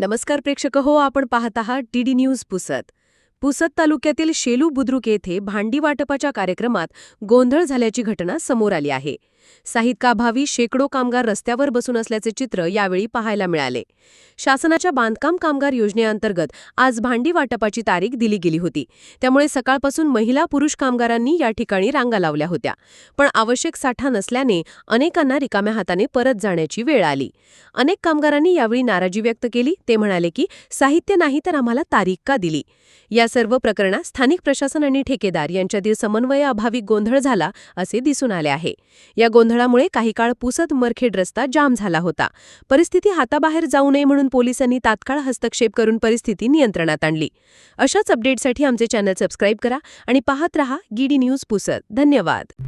नमस्कार प्रेक्षक हो आपण पाहत आहात डी डी न्यूज पुसत. पुसद तालुक्यातील शेलू बुद्रुक येथे भांडी वाटपाच्या कार्यक्रमात गोंधळ झाल्याची घटना समोर आली आहे. साहित्याभावी शेकडो कामगार रस्त्यावर बसून असल्याचे चित्र यावेळी पाहायला मिळाले. शासनाच्या बांधकाम कामगार योजनेअंतर्गत आज भांडी वाटपाची तारीख दिली गेली होती. त्यामुळे सकाळपासून महिला पुरुष कामगारांनी या ठिकाणी रांगा लावल्या होत्या. पण आवश्यक साठा नसल्याने अनेकांना रिकाम्या हाताने परत जाण्याची वेळ आली. अनेक कामगारांनी यावेळी नाराजी व्यक्त केली. ते म्हणाले की साहित्य नाही तर आम्हाला तारीख का दिली? या सर्व प्रकरणात स्थानिक प्रशासन आणि ठेकेदार यांच्यातील समन्वयाअभावी गोंधळ झाला असे दिसून आले आहे. या गोंधळामुळे काही काळ पुसत मरखेड रस्ता जाम झाला होता. परिस्थिती हाताबाहेर जाऊ नये म्हणून पोलिसांनी तात्काळ हस्तक्षेप करून परिस्थिती नियंत्रणात आणली. अशाच अपडेटसाठी आमचे चॅनल सबस्क्राईब करा आणि पाहत रहा गीडी न्यूज पुसत. धन्यवाद.